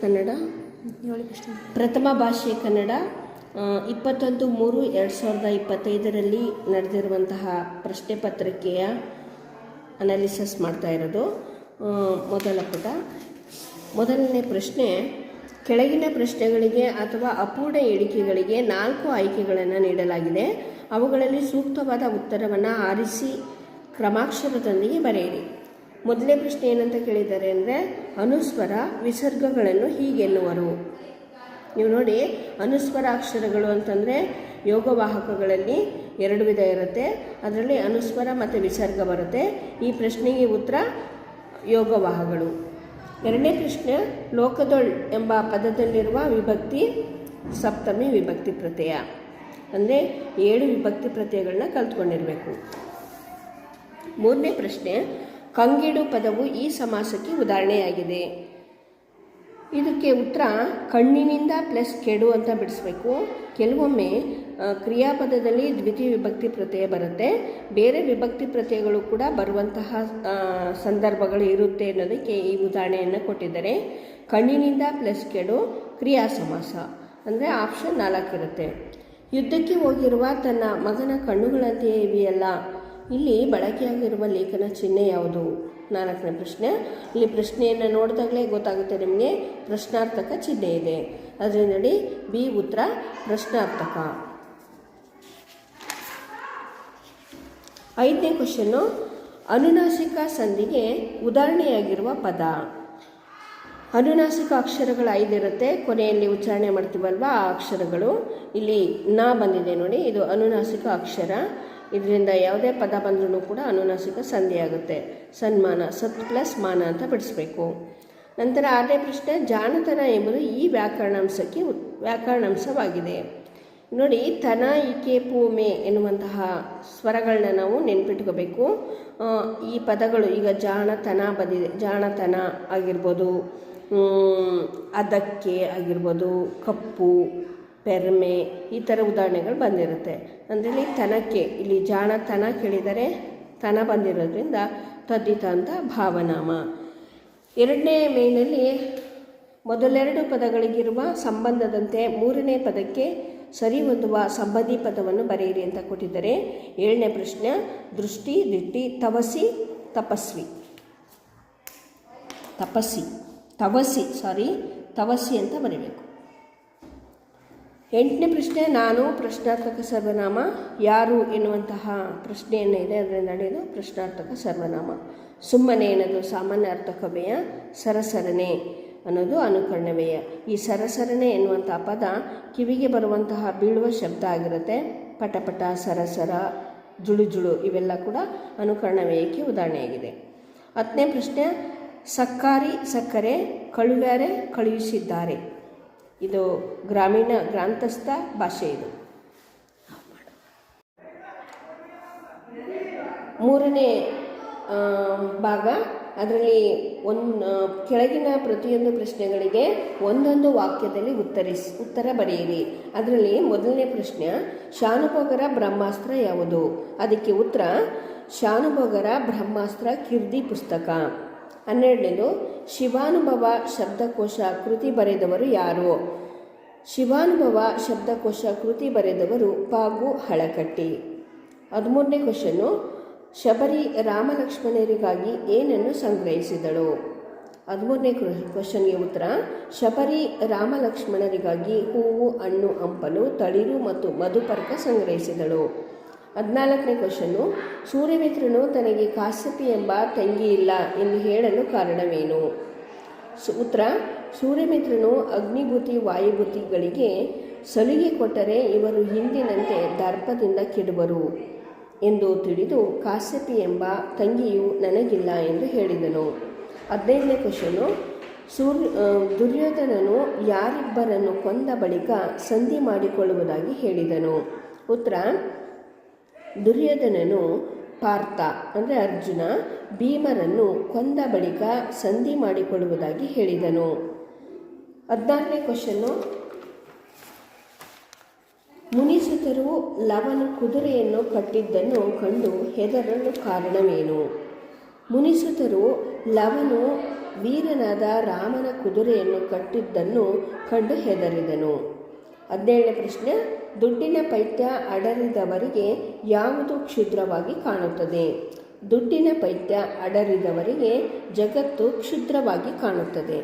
ಕನ್ನಡ? ಪ್ರಥಮ ಭಾಷೆ ಕನ್ನಡ. ಇಪ್ಪತ್ತೊಂದು ಮೂರು ಎರಡು ಸಾವಿರದ ಇಪ್ಪತ್ತೈದರಲ್ಲಿ ನಡೆದಿರುವಂತಹ ಪ್ರಶ್ನೆ ಪತ್ರಿಕೆಯ ಅನಾಲಿಸಿಸ್ ಮಾಡ್ತಾ ಇರೋದು. ಮೊದಲ ಪುಟ. ಮೊದಲನೇ ಪ್ರಶ್ನೆ ಕೆಳಗಿನ ಪ್ರಶ್ನೆಗಳಿಗೆ ಅಥವಾ ಅಪೂರ್ಣ ಹೇಳಿಕೆಗಳಿಗೆ ನಾಲ್ಕು ಆಯ್ಕೆಗಳನ್ನು ನೀಡಲಾಗಿದೆ. ಅವುಗಳಲ್ಲಿ ಸೂಕ್ತವಾದ ಉತ್ತರವನ್ನು ಆರಿಸಿ ಕ್ರಮಾಕ್ಷರದೊಂದಿಗೆ ಬರೆಯಿರಿ. ಮೊದಲನೇ ಪ್ರಶ್ನೆ ಏನಂತ ಕೇಳಿದ್ದಾರೆ ಅಂದರೆ, ಅನುಸ್ವರ ವಿಸರ್ಗಗಳನ್ನು ಹೀಗೆನ್ನುವರು. ನೀವು ನೋಡಿ, ಅನುಸ್ವರ ಅಕ್ಷರಗಳು ಅಂತಂದರೆ, ಯೋಗವಾಹಕಗಳಲ್ಲಿ ಎರಡು ವಿಧ ಇರುತ್ತೆ. ಅದರಲ್ಲಿ ಅನುಸ್ವರ ಮತ್ತು ವಿಸರ್ಗ ಬರುತ್ತೆ. ಈ ಪ್ರಶ್ನೆಗೆ ಉತ್ತರ ಯೋಗವಾಹಗಳು ಎರಡನೇ ಪ್ರಶ್ನೆ, ಲೋಕದೊಳ್ ಎಂಬ ಪದದಲ್ಲಿರುವ ವಿಭಕ್ತಿ ಸಪ್ತಮಿ ವಿಭಕ್ತಿ ಪ್ರತ್ಯಯ. ಅಂದರೆ ಏಳು ವಿಭಕ್ತಿ ಪ್ರತ್ಯಯಗಳನ್ನ ಕಲ್ತ್ಕೊಂಡಿರಬೇಕು. ಮೂರನೇ ಪ್ರಶ್ನೆ ಕಂಗಿಡು ಪದವು ಈ ಸಮಾಸಕ್ಕೆ ಉದಾಹರಣೆಯಾಗಿದೆ. ಇದಕ್ಕೆ ಉತ್ತರ ಕಣ್ಣಿನಿಂದ ಪ್ಲಸ್ ಕೆಡು ಅಂತ ಬಿಡಿಸ್ಬೇಕು. ಕೆಲವೊಮ್ಮೆ ಕ್ರಿಯಾಪದದಲ್ಲಿ ದ್ವಿತೀಯ ವಿಭಕ್ತಿ ಪ್ರತ್ಯಯ ಬರುತ್ತೆ. ಬೇರೆ ವಿಭಕ್ತಿ ಪ್ರತ್ಯಯಗಳು ಕೂಡ ಬರುವಂತಹ ಸಂದರ್ಭಗಳು ಇರುತ್ತೆ ಅನ್ನೋದಕ್ಕೆ ಈ ಉದಾಹರಣೆಯನ್ನು ಕೊಟ್ಟಿದ್ದಾರೆ. ಕಣ್ಣಿನಿಂದ ಪ್ಲಸ್ ಕೆಡು, ಕ್ರಿಯಾ ಸಮಾಸ. ಅಂದರೆ ಆಪ್ಷನ್ ನಾಲ್ಕಿರುತ್ತೆ ಯುದ್ಧಕ್ಕೆ ಹೋಗಿರುವ ತನ್ನ ಮಗನ ಕಣ್ಣುಗಳಂತೆಯೇ ಇವೆಯಲ್ಲ. ಇಲ್ಲಿ ಬಳಕೆಯಾಗಿರುವ ಲೇಖನ ಚಿಹ್ನೆ ಯಾವುದು? ನಾಲ್ಕನೇ ಪ್ರಶ್ನೆ. ಇಲ್ಲಿ ಪ್ರಶ್ನೆಯನ್ನು ನೋಡಿದಾಗಲೇ ಗೊತ್ತಾಗುತ್ತೆ ನಿಮಗೆ. ಪ್ರಶ್ನಾರ್ಥಕ ಚಿಹ್ನೆ ಇದೆ. ಅದರಿಂದ ನೋಡಿ, ಬಿ ಉತ್ತರ ಪ್ರಶ್ನಾರ್ಥಕ. ಐದನೇ ಕ್ವಶನ್ನು ಅನುನಾಸಿಕ ಸಂಧಿಗೆ ಉದಾಹರಣೆಯಾಗಿರುವ ಪದ. ಅನುನಾಸಿಕ ಅಕ್ಷರಗಳು ಐದಿರುತ್ತೆ ಕೊನೆಯಲ್ಲಿ ಉಚ್ಚಾರಣೆ ಮಾಡ್ತೀವಲ್ವ ಆ ಅಕ್ಷರಗಳು. ಇಲ್ಲಿ ನಾ ಬಂದಿದೆ ನೋಡಿ. ಇದು ಅನುನಾಸಿಕ ಅಕ್ಷರ. ಇದರಿಂದ ಯಾವುದೇ ಪದ ಬಂದ್ರೂ ಕೂಡ ಅನುನಾಸಿಕ ಸಂಧಿ ಆಗುತ್ತೆ ಸನ್ಮಾನ, ಸತ್ ಪ್ಲಸ್ ಮಾನ ಅಂತ ಬಿಡಿಸ್ಬೇಕು. ನಂತರ ಆರನೇ ಪ್ರಶ್ನೆ, ಜಾಣತನ ಎಂಬುದು ಈ ವ್ಯಾಕರಣಾಂಶಕ್ಕೆ ವ್ಯಾಕರಣಾಂಶವಾಗಿದೆ. ನೋಡಿ, ತನ ಇಕೆ ಪೂಮೆ ಎನ್ನುವಂತಹ ಸ್ವರಗಳನ್ನ ನಾವು ನೆನ್ಪಿಟ್ಕೋಬೇಕು. ಈ ಪದಗಳು ಈಗ ಜಾಣತನ ಬಂದಿದೆ ಜಾಣತನ ಆಗಿರ್ಬೋದು ಅದಕ್ಕೆ ಆಗಿರ್ಬೋದು, ಕಪ್ಪು ಪೆರ್ಮೆ ಈ ಥರ ಉದಾಹರಣೆಗಳು ಬಂದಿರುತ್ತೆ. ಅಂದರೆ ಇಲ್ಲಿ ತನಕ್ಕೆ, ಇಲ್ಲಿ ಜಾಣ ತನ ಕೇಳಿದರೆ ತನ ಬಂದಿರೋದ್ರಿಂದ ತದ್ದಿತ ಅಂತ ಭಾವನಾಮ. ಎರಡನೇ ಮೇನಲ್ಲಿ ಮೊದಲೆರಡು ಪದಗಳಿಗಿರುವ ಸಂಬಂಧದಂತೆ ಮೂರನೇ ಪದಕ್ಕೆ ಸರಿ ಹೊಂದುವ ಸಂಬಂಧಿ ಪದವನ್ನು ಬರೆಯಿರಿ ಅಂತ ಕೊಟ್ಟಿದ್ದಾರೆ. ಏಳನೇ ಪ್ರಶ್ನೆ, ದೃಷ್ಟಿ, ದಿಟ್ಟಿ, ತವಸಿ, ತಪಸ್ವಿ. ತಪಸ್ಸಿ ತವಸಿ ಸಾರಿ ತವಸಿ ಅಂತ ಬರೀಬೇಕು. ಎಂಟನೇ ಪ್ರಶ್ನೆ, ನಾನು ಪ್ರಶ್ನಾರ್ಥಕ ಸರ್ವನಾಮ, ಯಾರು ಎನ್ನುವಂತಹ ಪ್ರಶ್ನೆಯನ್ನು ಇದೆ ಅದರಿಂದ ನಡೆಯೋದು ಪ್ರಶ್ನಾರ್ಥಕ ಸರ್ವನಾಮ. ಸುಮ್ಮನೆ ಏನದು? ಸಾಮಾನ್ಯ ಅರ್ಥಕವೆಯ ಸರಸರಣೆ ಅನ್ನೋದು ಅನುಕರಣವೆಯ ಈ ಸರಸರಣೆ ಎನ್ನುವಂತಹ ಪದ ಕಿವಿಗೆ ಬರುವಂತಹ ಬೀಳುವ ಶಬ್ದ ಆಗಿರುತ್ತೆ. ಪಟಪಟ, ಸರಸರ, ಜುಳು ಜುಳು ಇವೆಲ್ಲ ಕೂಡ ಅನುಕರಣವ್ಯಯಕ್ಕೆ ಉದಾಹರಣೆಯಾಗಿದೆ. ಹತ್ತನೇ ಪ್ರಶ್ನೆ, ಸಕ್ಕಾರಿ ಸಕ್ಕರೆ ಕಳುವ್ಯಾರೆ ಕಳುಹಿಸಿದ್ದಾರೆ. ಇದು ಗ್ರಾಮೀಣ ಗ್ರಾಂಥಸ್ಥ ಭಾಷೆ ಇದು. ಮೂರನೇ ಭಾಗ, ಅದರಲ್ಲಿ ಒಂದು ಕೆಳಗಿನ ಪ್ರತಿಯೊಂದು ಪ್ರಶ್ನೆಗಳಿಗೆ ಒಂದೊಂದು ವಾಕ್ಯದಲ್ಲಿ ಉತ್ತರಿಸಿ, ಉತ್ತರ ಬರೆಯಿರಿ. ಅದರಲ್ಲಿ ಮೊದಲನೇ ಪ್ರಶ್ನೆ, ಶಾನುಭೋಗರ ಬ್ರಹ್ಮಾಸ್ತ್ರ ಯಾವುದು? ಅದಕ್ಕೆ ಉತ್ತರ, ಶಾನುಭೋಗರ ಬ್ರಹ್ಮಾಸ್ತ್ರ ಕಿರ್ದಿ ಪುಸ್ತಕ. ಹನ್ನೆರಡನೇದು, ಶಿವಾನುಭವ ಶಬ್ದಕೋಶ ಕೃತಿ ಬರೆದವರು ಯಾರು? ಶಿವಾನುಭವ ಶಬ್ದಕೋಶ ಕೃತಿ ಬರೆದವರು ಪಾಗು ಹಳಕಟ್ಟಿ. ಹದಿಮೂರನೇ ಕ್ವಶನ್ನು, ಶಬರಿ ರಾಮಲಕ್ಷ್ಮಣರಿಗಾಗಿ ಏನನ್ನು ಸಂಗ್ರಹಿಸಿದಳು? ಹದಿಮೂರನೇ ಕ್ವಶನ್ಗೆ ಉತ್ತರ, ಶಬರಿ ರಾಮಲಕ್ಷ್ಮಣರಿಗಾಗಿ ಹೂವು, ಹಣ್ಣು, ಹಂಪಲು, ತಳಿರು ಮತ್ತು ಮಧುಪರ್ಕ ಸಂಗ್ರಹಿಸಿದಳು. ಹದಿನಾಲ್ಕನೇ ಕ್ವಶನ್ನು ಸೂರ್ಯಮಿತ್ರನು ತನಗೆ ಕಾಶ್ಯಪಿ ಎಂಬ ತಂಗಿ ಇಲ್ಲ ಎಂದು ಹೇಳಲು ಕಾರಣವೇನು? ಉತ್ತರ, ಸೂರ್ಯಮಿತ್ರನು ಅಗ್ನಿಭೂತಿ ವಾಯುಭೂತಿಗಳಿಗೆ ಸಲಿಗೆ ಕೊಟ್ಟರೆ ಇವರು ಹಿಂದಿನಂತೆ ದರ್ಪದಿಂದ ಕೆಡುವರು ಎಂದು ತಿಳಿದು ಕಾಶ್ಯಪಿ ಎಂಬ ತಂಗಿಯು ನನಗಿಲ್ಲ ಎಂದು ಹೇಳಿದನು. ಹದಿನೈದನೇ ಕ್ವಶನು, ಸೂರ್ಯ ದುರ್ಯೋಧನನು ಯಾರಿಬ್ಬರನ್ನು ಕೊಂದ ಬಳಿಕ ಸಂಧಿ ಮಾಡಿಕೊಳ್ಳುವುದಾಗಿ ಹೇಳಿದನು ಉತ್ತರ ದುರ್ಯೋಧನನು ಪಾರ್ಥ, ಅಂದರೆ ಅರ್ಜುನ, ಭೀಮರನ್ನು ಕೊಂದ ಬಳಿಕ ಸಂಧಿ ಮಾಡಿಕೊಳ್ಳುವುದಾಗಿ ಹೇಳಿದನು. ಹದಿನಾರನೇ ಕ್ವಶನ್ನು. ಮುನಿಸುತರು ಲವನ ಕುದುರೆಯನ್ನು ಕಟ್ಟಿದ್ದನ್ನು ಕಂಡು ಹೆದರಲು ಕಾರಣವೇನು? ಮುನಿಸುತರು ಲವನು ವೀರನಾದ ರಾಮನ ಕುದುರೆಯನ್ನು ಕಟ್ಟಿದ್ದನ್ನು ಕಂಡು ಹೆದರಿದನು. ಹದಿನೇಳನೇ ಪ್ರಶ್ನೆ. ದುಡ್ಡಿನ ಪೈತ್ಯ ಅಡರಿದವರಿಗೆ ಯಾವುದು ಕ್ಷುದ್ರವಾಗಿ ಕಾಣುತ್ತದೆ? ದುಡ್ಡಿನ ಪೈತ್ಯ ಅಡರಿದವರಿಗೆ ಜಗತ್ತು ಕ್ಷುದ್ರವಾಗಿ ಕಾಣುತ್ತದೆ.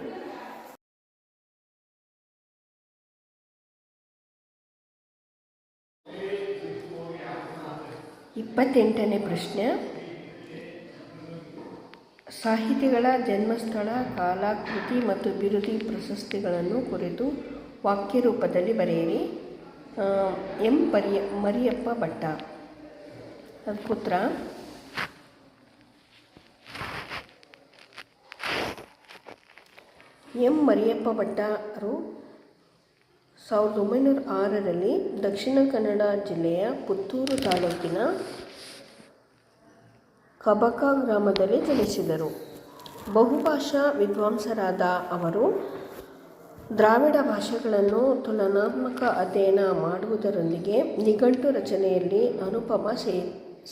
ಇಪ್ಪತ್ತೆಂಟನೇ ಪ್ರಶ್ನೆ. ಸಾಹಿತಿಗಳ ಜನ್ಮಸ್ಥಳ, ಕಾಲಾಕೃತಿ ಮತ್ತು ಬಿರುದಿ ಪ್ರಶಸ್ತಿಗಳನ್ನು ಕುರಿತು ವಾಕ್ಯ ರೂಪದಲ್ಲಿ ಬರೆಯಿರಿ. ಎಂ ಪರಿಯ, ಮರಿಯಪ್ಪ ಭಟ್ಟ. ಅದು ಪುತ್ರ. ಎಂ ಮರಿಯಪ್ಪ ಭಟ್ಟರು ಸಾವಿರದ ಒಂಬೈನೂರ ಆರರಲ್ಲಿ ದಕ್ಷಿಣ ಕನ್ನಡ ಜಿಲ್ಲೆಯ ಪುತ್ತೂರು ತಾಲೂಕಿನ ಕಬಕ ಗ್ರಾಮದಲ್ಲಿ ಜನಿಸಿದರು. ಬಹುಭಾಷಾ ವಿದ್ವಾಂಸರಾದ ಅವರು ದ್ರಾವಿಡ ಭಾಷೆಗಳನ್ನು ತುಲನಾತ್ಮಕ ಅಧ್ಯಯನ ಮಾಡುವುದರೊಂದಿಗೆ ನಿಘಂಟು ರಚನೆಯಲ್ಲಿ ಅನುಪಮ ಸೇ,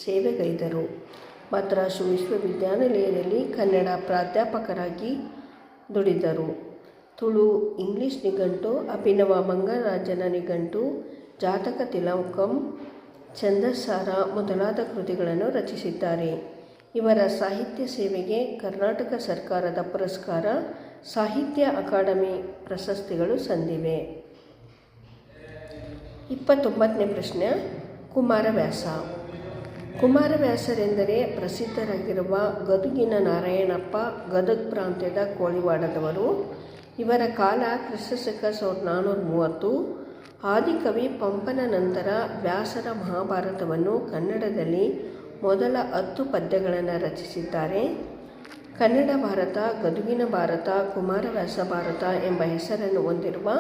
ಸೇವೆಗೈದರು. ಮದ್ರಾಸು ವಿಶ್ವವಿದ್ಯಾನಿಲಯದಲ್ಲಿ ಕನ್ನಡ ಪ್ರಾಧ್ಯಾಪಕರಾಗಿ ದುಡಿದರು. ತುಳು, ಇಂಗ್ಲಿಷ್ ನಿಘಂಟು, ಅಭಿನವ ಮಂಗರಾಜನ ನಿಘಂಟು, ಜಾತಕ ತಿಲಕಂ, ಛಂದಸ್ಸಾರ ಮೊದಲಾದ ಕೃತಿಗಳನ್ನು ರಚಿಸಿದ್ದಾರೆ. ಇವರ ಸಾಹಿತ್ಯ ಸೇವೆಗೆ ಕರ್ನಾಟಕ ಸರ್ಕಾರದ ಪುರಸ್ಕಾರ ಸಾಹಿತ್ಯ ಅಕಾಡೆಮಿ ಪ್ರಶಸ್ತಿಗಳು ಸಂದಿವೆ. ಇಪ್ಪತ್ತೊಂಬತ್ತನೇ ಪ್ರಶ್ನೆ ಕುಮಾರವ್ಯಾಸ ಕುಮಾರವ್ಯಾಸರೆಂದರೆ ಪ್ರಸಿದ್ಧರಾಗಿರುವ ಗದುಗಿನ ನಾರಾಯಣಪ್ಪ, ಗದಗ್ ಪ್ರಾಂತ್ಯದ ಕೋಳಿವಾಡದವರು. ಇವರ ಕಾಲ ಕ್ರಿಸ್ತಶಕ ಸಾವಿರದ ನಾನ್ನೂರ ಮೂವತ್ತು. ಆದಿಕವಿ ಪಂಪನ ನಂತರ ವ್ಯಾಸರ ಮಹಾಭಾರತವನ್ನು ಕನ್ನಡದಲ್ಲಿ ಮೊದಲ ಹತ್ತು ಪದ್ಯಗಳನ್ನು ರಚಿಸಿದ್ದಾರೆ. ಕನ್ನಡ ಭಾರತ, ಗದುಗಿನ ಭಾರತ ಕುಮಾರವ್ಯಾಸ ಭಾರತ ಎಂಬ ಹೆಸರನ್ನು ಹೊಂದಿರುವ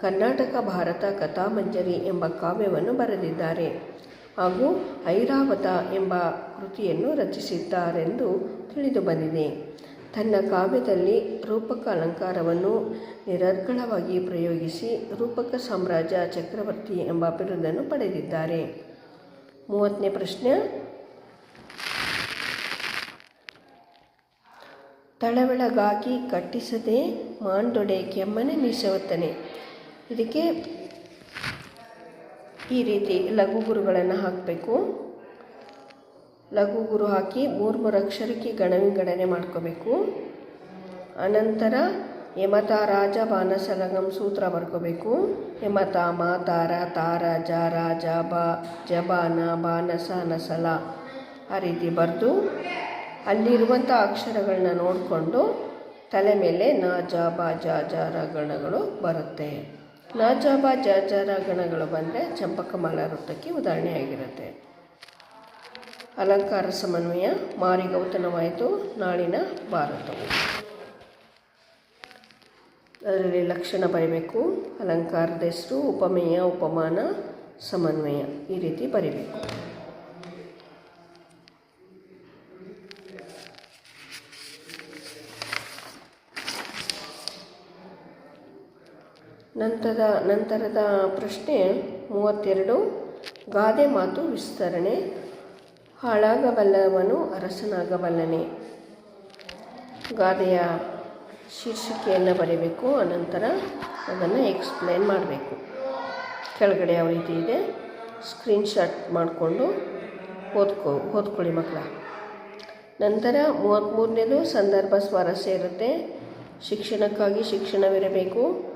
ಕರ್ನಾಟಕ ಭಾರತ ಕಥಾಮಂಜರಿ ಎಂಬ ಕಾವ್ಯವನ್ನು ಬರೆದಿದ್ದಾರೆ. ಹಾಗೂ ಐರಾವತ ಎಂಬ ಕೃತಿಯನ್ನು ರಚಿಸಿದ್ದಾರೆಂದು ತಿಳಿದು ಬಂದಿದೆ. ತನ್ನ ಕಾವ್ಯದಲ್ಲಿ ರೂಪಕ ಅಲಂಕಾರವನ್ನು ನಿರರ್ಗಳವಾಗಿ ಪ್ರಯೋಗಿಸಿ ರೂಪಕ ಸಾಮ್ರಾಜ್ಯ ಚಕ್ರವರ್ತಿ ಎಂಬ ಬಿರುದನ್ನು ಪಡೆದಿದ್ದಾರೆ. ಮೂವತ್ತನೇ ಪ್ರಶ್ನೆ ತಳವೆಳಗಾಗಿ ಕಟ್ಟಿಸದೆ ಮಾಂಡೊಡೆ ಕೆಮ್ಮನೆ ಮೀಸವತ್ತನೆ. ಇದಕ್ಕೆ ಈ ರೀತಿ ಲಘು ಗುರುಗಳನ್ನು ಹಾಕಬೇಕು. ಲಘು ಗುರು ಹಾಕಿ ಮೂರು ಮೂರು ಅಕ್ಷರಕ್ಕೆ ಗಣವಿಂಗಡಣೆ ಮಾಡ್ಕೋಬೇಕು. ಅನಂತರ ಯಮತ ರಾಜ ಬಾನಸಲಗಂ ಸೂತ್ರ ಬರ್ಕೋಬೇಕು. ಯಮತ ಮಾತಾರ ತಾರ ಜ ರಾಜ ಬ ಜ ಬಾನ ಬಾನಸ ನಸಲ ಆ ರೀತಿ ಬರೆದು ಅಲ್ಲಿರುವಂಥ ಅಕ್ಷರಗಳನ್ನ ನೋಡಿಕೊಂಡು ತಲೆ ಮೇಲೆ ನ, ಜ, ಬ, ಜ ಜರ ಗಣಗಳು ಬರುತ್ತೆ. ನ, ಜ, ಬ, ಜ ಜರ ಗಣಗಳು ಬಂದರೆ ಚಂಪಕಮಲ ವೃತ್ತಕ್ಕೆ ಉದಾಹರಣೆಯಾಗಿರುತ್ತೆ ಅಲಂಕಾರ ಸಮನ್ವಯ, ಮಾರಿಗೌತನವಾಯಿತು, ನಾಳಿನ ಭಾರತವು ಅದರಲ್ಲಿ ಲಕ್ಷಣ ಬರಿಬೇಕು. ಅಲಂಕಾರದ ಹೆಸರು, ಉಪಮೇಯ, ಉಪಮಾನ, ಸಮನ್ವಯ, ಈ ರೀತಿ ಬರೀಬೇಕು. ನಂತರದ ನಂತರದ ಪ್ರಶ್ನೆ ಮೂವತ್ತೆರಡು. ಗಾದೆ ಮಾತು ವಿಸ್ತರಣೆ. ಹಾಳಾಗಬಲ್ಲವನು ಅರಸನಾಗಬಲ್ಲನೆ. ಗಾದೆಯ ಶೀರ್ಷಿಕೆಯನ್ನು ಬರೀಬೇಕು, ಅನಂತರ ಅದನ್ನು ಎಕ್ಸ್ಪ್ಲೈನ್ ಮಾಡಬೇಕು. ಕೆಳಗಡೆ ಯಾವ ರೀತಿ ಇದೆ? ಸ್ಕ್ರೀನ್ಶಾಟ್ ಮಾಡಿಕೊಂಡು ಓದ್ಕೊ, ಓದ್ಕೊಳ್ಳಿ ಮಕ್ಕಳ. ನಂತರ ಮೂವತ್ತ್ಮೂರನೇದು ಸಂದರ್ಭ ಸ್ವಾರಸ್ಯ ಇರುತ್ತೆ. ಶಿಕ್ಷಣಕ್ಕಾಗಿ ಶಿಕ್ಷಣವಿರಬೇಕು.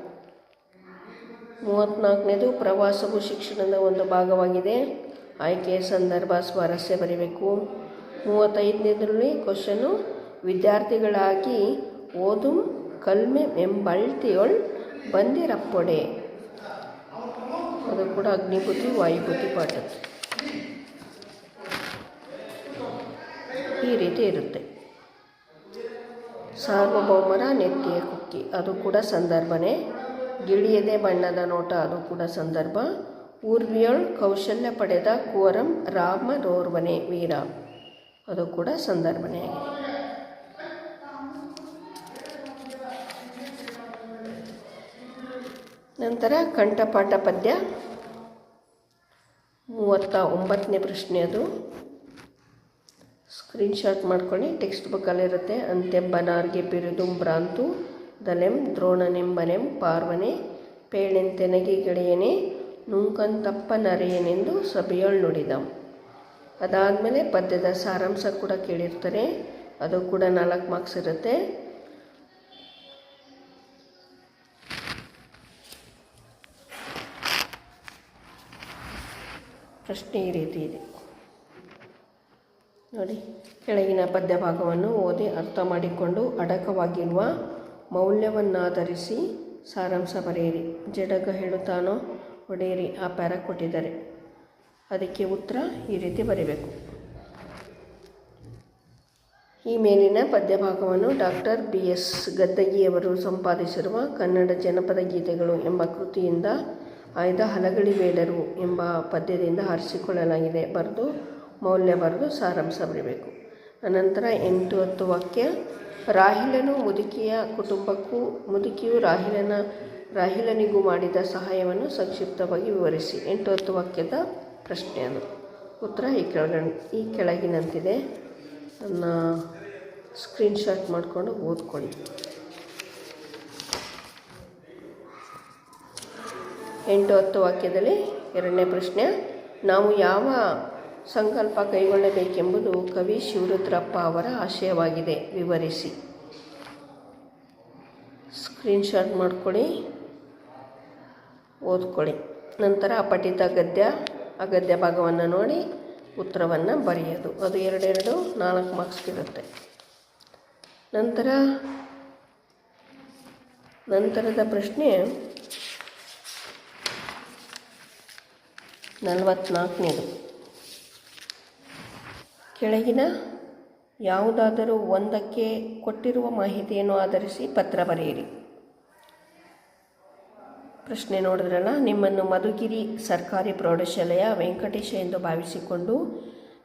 ಮೂವತ್ತ್ನಾಲ್ಕನೇದು ಪ್ರವಾಸವು ಶಿಕ್ಷಣದ ಒಂದು ಭಾಗವಾಗಿದೆ. ಆಯ್ಕೆಯ ಸಂದರ್ಭ ಸ್ವಾರಸ್ಯ ಬರೀಬೇಕು. ಮೂವತ್ತೈದನೇದರಲ್ಲಿ ಕ್ವಶನ್ನು ವಿದ್ಯಾರ್ಥಿಗಳಾಗಿ ಓದು ಕಲ್ಮೆ ಎಂಬಳ್ತಿಯೊಳ್ ಬಂದಿರಪ್ಪೊಡೆ. ಅದು ಕೂಡ ಅಗ್ನಿಭೂತಿ ವಾಯುಭೂತಿ ಪಾಠ. ಈ ರೀತಿ ಇರುತ್ತೆ. ಸಾರ್ವಭೌಮರ ನೆತ್ತಿಯ ಕುಕ್ಕಿ. ಅದು ಕೂಡ ಸಂದರ್ಭನೇ. ಗಿಳಿಯದೆ ಬಣ್ಣದ ನೋಟ ಅದು ಕೂಡ ಸಂದರ್ಭ. ಊರ್ವಿಯೊಳ್ ಕೌಶಲ್ಯ ಪಡೆದ ಕುವರಂ ರಾಮನೋರ್ವನೆ ವೀರ. ಅದು ಕೂಡ ಸಂದರ್ಭನೇ. ನಂತರ ಕಂಠಪಾಠ ಪದ್ಯ. ಮೂವತ್ತ ಒಂಬತ್ತನೇ ಪ್ರಶ್ನೆ ಅದು. ಸ್ಕ್ರೀನ್ಶಾಟ್ ಮಾಡ್ಕೊಳ್ಳಿ, ಟೆಕ್ಸ್ಟ್ ಬುಕ್ಕಲ್ಲಿರುತ್ತೆ. ಅಂತೆ ಬನಾರ್ಗೆ ಭ್ರಾಂತು. ದಲೆಂ, ದ್ರೋಣನೆಂಬನೆಂ, ಪಾರ್ವನೆ ಪೇಳೆಂತೆನಗೆ ಗೆಳೆಯನೆ ನುಂಕಂತಪ್ಪ ನರೆಯನೆಂದು ಸಭೆಯೊಳ್ ನುಡಿದ. ಅದಾದಮೇಲೆ ಪದ್ಯದ ಸಾರಾಂಶ ಕೂಡ ಕೇಳಿರ್ತಾರೆ. ಅದು ಕೂಡ ನಾಲ್ಕು ಮಾರ್ಕ್ಸ್ ಇರುತ್ತೆ. ಪ್ರಶ್ನೆ ಈ ರೀತಿ ಇದೆ. ನೋಡಿ, ಕೆಳಗಿನ ಪದ್ಯ ಭಾಗವನ್ನು ಓದಿ ಅರ್ಥ ಮಾಡಿಕೊಂಡು ಅಡಕವಾಗಿರುವ ಮೌಲ್ಯವನ್ನಾಧರಿಸಿ ಸಾರಾಂಶ ಬರೆಯಿರಿ. ಜಡಗ ಹೇಳುತ್ತಾನೋ ಒಡೆಯಿರಿ ಆ ಪ್ಯಾರ ಕೊಟ್ಟಿದ್ದಾರೆ. ಅದಕ್ಕೆ ಉತ್ತರ ಈ ರೀತಿ ಬರೀಬೇಕು. ಈ ಮೇಲಿನ ಪದ್ಯಭಾಗವನ್ನು ಡಾಕ್ಟರ್ ಬಿ ಎಸ್ ಗದ್ದಗಿಯವರು ಸಂಪಾದಿಸಿರುವ ಕನ್ನಡ ಜನಪದ ಗೀತೆಗಳು ಎಂಬ ಕೃತಿಯಿಂದ ಆಯ್ದ ಹಲಗಳಿ ಬೇಡರು ಎಂಬ ಪದ್ಯದಿಂದ ಆರಿಸಿಕೊಳ್ಳಲಾಗಿದೆ ಬರೆದು, ಮೌಲ್ಯ ಬರೆದು ಸಾರಾಂಶ ಬರೀಬೇಕು. ಅನಂತರ ಎಂಟು ಹತ್ತು ವಾಕ್ಯ ರಾಹಿಲನು ಮುದುಕಿಯ ಕುಟುಂಬಕ್ಕೂ, ಮುದುಕಿಯು ರಾಹಿಲನ, ರಾಹಿಲನಿಗೂ ಮಾಡಿದ ಸಹಾಯವನ್ನು ಸಂಕ್ಷಿಪ್ತವಾಗಿ ವಿವರಿಸಿ. ಎಂಟು ಹತ್ತು ವಾಕ್ಯದ ಪ್ರಶ್ನೆ ಉತ್ತರ ಈ ಕೆಳಗ ಈ ಕೆಳಗಿನಂತಿದೆ. ನನ್ನ ಸ್ಕ್ರೀನ್ಶಾಟ್ ಮಾಡಿಕೊಂಡು ಓದ್ಕೊಳ್ಳಿ. ಎಂಟು ಹತ್ತು ವಾಕ್ಯದಲ್ಲಿ ಎರಡನೇ ಪ್ರಶ್ನೆ, ನಾವು ಯಾವ ಸಂಕಲ್ಪ ಕೈಗೊಳ್ಳಬೇಕೆಂಬುದು ಕವಿ ಶಿವರುದ್ರಪ್ಪ ಅವರ ಆಶಯವಾಗಿದೆ. ವಿವರಿಸಿ. ಸ್ಕ್ರೀನ್ಶಾಟ್ ಮಾಡ್ಕೊಳ್ಳಿ. ಓದ್ಕೊಳ್ಳಿ. ನಂತರ ಪಠಿತ ಗದ್ಯ, ಅಗದ್ಯ ಗದ್ಯ ಭಾಗವನ್ನು ನೋಡಿ, ಉತ್ತರವನ್ನು ಬರೆಯೋದು. ಅದು ಎರಡೆರಡು, ನಾಲ್ಕು ಮಾರ್ಕ್ಸ್ ಇರುತ್ತೆ. ನಂತರ, ನಂತರದ ಪ್ರಶ್ನೆ, ನಲವತ್ನಾಲ್ಕನೇದು. ಕೆಳಗಿನ ಯಾವುದಾದರೂ ಒಂದಕ್ಕೆ ಕೊಟ್ಟಿರುವ ಮಾಹಿತಿಯನ್ನು ಆಧರಿಸಿ ಪತ್ರ ಬರೆಯಿರಿ. ಪ್ರಶ್ನೆ ನೋಡಿದ್ರಲ್ಲ, ನಿಮ್ಮನ್ನು ಮಧುಗಿರಿ ಸರ್ಕಾರಿ ಪ್ರೌಢಶಾಲೆಯ ವೆಂಕಟೇಶ ಎಂದು ಭಾವಿಸಿಕೊಂಡು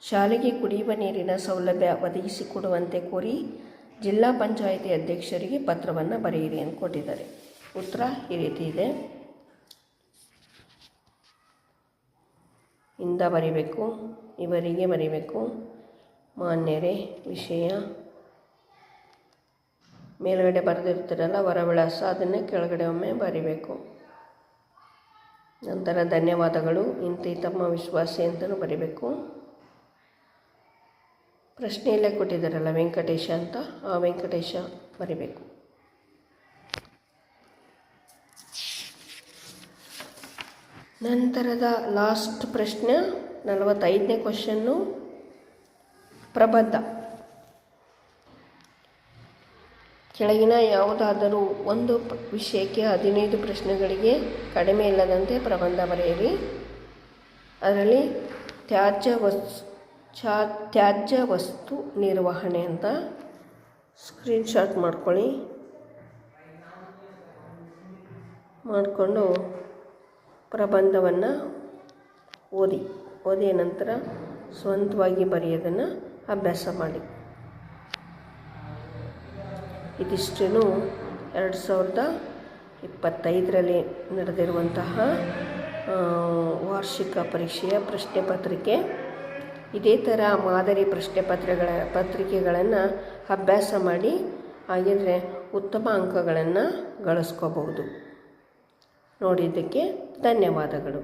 ಶಾಲೆಗೆ ಕುಡಿಯುವ ನೀರಿನ ಸೌಲಭ್ಯ ಒದಗಿಸಿಕೊಡುವಂತೆ ಕೋರಿ ಜಿಲ್ಲಾ ಪಂಚಾಯಿತಿ ಅಧ್ಯಕ್ಷರಿಗೆ ಪತ್ರವನ್ನು ಬರೆಯಿರಿ ಅಂತ ಕೊಟ್ಟಿದ್ದಾರೆ ಉತ್ತರ ಈ ರೀತಿ ಇದೆ. ಇಂದ ಬರಿಬೇಕು, ಇವರಿಗೆ ಬರಿಬೇಕು ಮಾನ್ಯರೇ, ವಿಷಯ. ಮೇಲ್ಗಡೆ ಬರೆದಿರ್ತೀರಲ್ಲ, ವರವಿಳಾಸ, ಅದನ್ನೇ ಕೆಳಗಡೆ ಒಮ್ಮೆ ಬರಿಬೇಕು. ನಂತರ ಧನ್ಯವಾದಗಳು, ಇಂತಿ ತಮ್ಮ ವಿಶ್ವಾಸಿ ಅಂತಲೂ ಬರಿಬೇಕು. ಪ್ರಶ್ನೆಯಲ್ಲೇ ಕೊಟ್ಟಿದ್ದಾರಲ್ಲ, ವೆಂಕಟೇಶ ಅಂತ, ಆ ವೆಂಕಟೇಶ ಬರಿಬೇಕು. ನಂತರದ ಲಾಸ್ಟ್ ಪ್ರಶ್ನೆ, ನಲವತ್ತೈದನೇ ಕ್ವಶನ್ನು ಪ್ರಬಂಧ. ಕೆಳಗಿನ ಯಾವುದಾದರೂ ಒಂದು ವಿಷಯಕ್ಕೆ ಹದಿನೈದು ಪ್ರಶ್ನೆಗಳಿಗೆ ಕಡಿಮೆ ಇಲ್ಲದಂತೆ ಪ್ರಬಂಧ ಬರೆಯಿರಿ. ಅದರಲ್ಲಿ ತ್ಯಾಜ್ಯ ವಸ್ತು ಚಾ ತ್ಯಾಜ್ಯ ವಸ್ತು ನಿರ್ವಹಣೆ ಅಂತ ಸ್ಕ್ರೀನ್ಶಾಟ್ ಮಾಡ್ಕೊಳ್ಳಿ. ಮಾಡಿಕೊಂಡು ಪ್ರಬಂಧವನ್ನು ಓದಿ. ಓದಿದ ನಂತರ ಸ್ವಂತವಾಗಿ ಬರೆಯೋದನ್ನು ಅಭ್ಯಾಸ ಮಾಡಿ. ಇದಿಷ್ಟೇನು ಎರಡು ಸಾವಿರದ ಇಪ್ಪತ್ತೈದರಲ್ಲಿ ನಡೆದಿರುವಂತಹ ವಾರ್ಷಿಕ ಪರೀಕ್ಷೆಯ ಪ್ರಶ್ನೆ ಪತ್ರಿಕೆ. ಇದೇ ಥರ ಮಾದರಿ ಪ್ರಶ್ನೆ ಪತ್ರಗಳ ಪತ್ರಿಕೆಗಳನ್ನು ಅಭ್ಯಾಸ ಮಾಡಿ, ಹಾಗಿದ್ರೆ ಉತ್ತಮ ಅಂಕಗಳನ್ನು ಗಳಿಸ್ಕೋಬಹುದು. ನೋಡಿದ್ದಕ್ಕೆ ಧನ್ಯವಾದಗಳು.